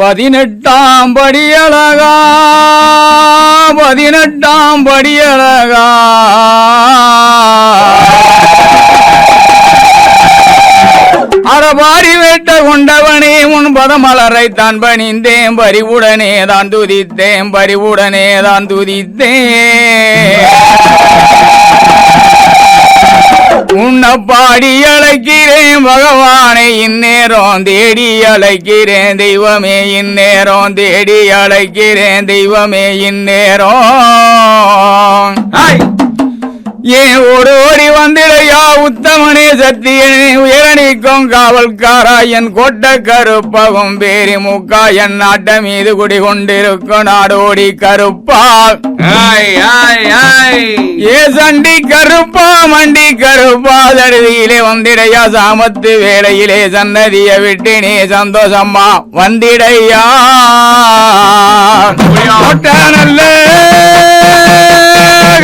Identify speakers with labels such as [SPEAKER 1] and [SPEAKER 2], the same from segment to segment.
[SPEAKER 1] பதினெட்டாம் படியழகா பதினெட்டாம் படியழகா. அறபாரி வேட்ட கொண்டவனே உன் பதமலரை தான் பணிந்தேன். பறிவுடனே தான் துதித்தேன் பறிவுடனே தான் துதித்தேன். உன்னை பாடி அழைக்கிறேன் பகவானை இந்நேரம் தேடி அழைக்கிறேன் தெய்வமே இந்நேரம் தேடி அழைக்கிறேன் தெய்வமே இந்நேரம். ஏன் ஓடி ஓடி வந்திடையா உத்தமனே சத்தியனே உயரணிக்கும் காவல்காரா என் கொட்ட கருப்பகும் பேரி முக்கா என் நாட்ட மீது குடி கொண்டிருக்கும் நாடோடி கருப்பா.
[SPEAKER 2] ஆய் ஆய் ஆய்
[SPEAKER 1] ஏ சண்டி கருப்பா மண்டி கருப்பா தருதியிலே வந்திடையா சாமத்து வேளையிலே சன்னதிய விட்டு நீ சந்தோஷமா வந்திடையா. நல்ல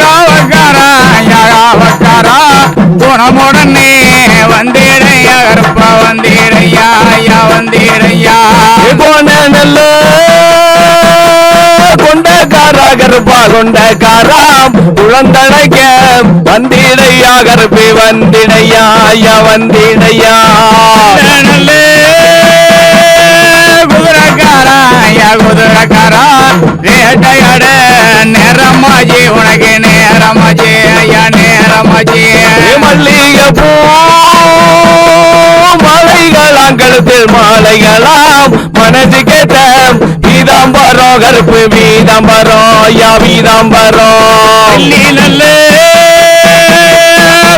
[SPEAKER 1] காவக்காரா காவக்காரா குணமுடனே வந்திடையா கருப்பா வந்திடையா ஐயா வந்திடையா.
[SPEAKER 2] போன நல்ல கொண்டக்காரா கருப்பா கொண்டக்காரா குழந்தடைக்க வந்திடையா கருப்பி வந்திடையா ஐயா வந்திடையா
[SPEAKER 1] குதிரக்காரா ஐயா குதிரக்காரா ரேட்டையாட நேரமாஜி உனக்கு நேரமாஜி ஐயா நேரமாஜி.
[SPEAKER 2] மல்லிகை பூ மாலைகளாம் கழுத்தில் மாலைகளாம் மனசு கேட்ட வீதாம்பரம் கருப்பு வீதாம்பரம் ஐயா வீதாம்பரம்
[SPEAKER 1] அள்ளி நல்ல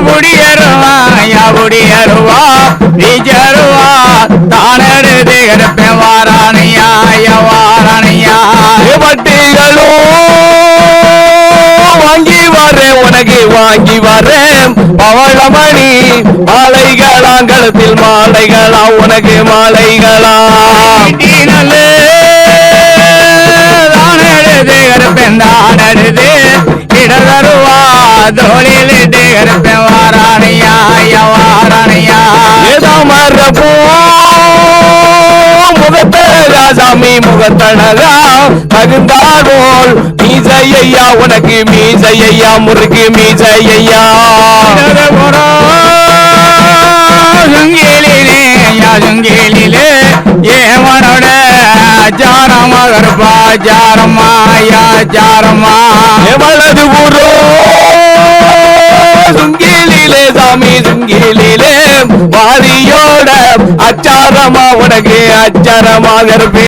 [SPEAKER 1] புடியருவா ஐயா புடியருவா வீச்சருவா தானடுது கிடப்பேன் வாராணியா ஐயா வாராணியா
[SPEAKER 2] பட்டிகளும் வாங்கி வரேன் உனக்கு வாங்கி வரேன். பவளமணி மாலைகளாம் கழுத்தில் மாலைகளா உனக்கு மாலைகளா
[SPEAKER 1] நல்ல தோழிலிட்டு கிடப்பேன் வாராணியா ஐயா வாராணியா
[SPEAKER 2] ஏதாமரப்போ முகத்தழகாசாமி முகத்தழகா தகுந்தாரோல் மீசையா உனக்கு மீசையா முறுக்கு மீசையா
[SPEAKER 1] சுங்கிலே யா சுங்கிலே ஏவனோட ஜாரமா கருப்பா ஜாரமா யா ஜாரமா
[SPEAKER 2] எவ்வளவு ஊரோ சுங்கிலிலே சாமி சுங்கிலிலே வாரியோட அச்சாரமா உனக்கு அச்சாரமாக இருப்பேன்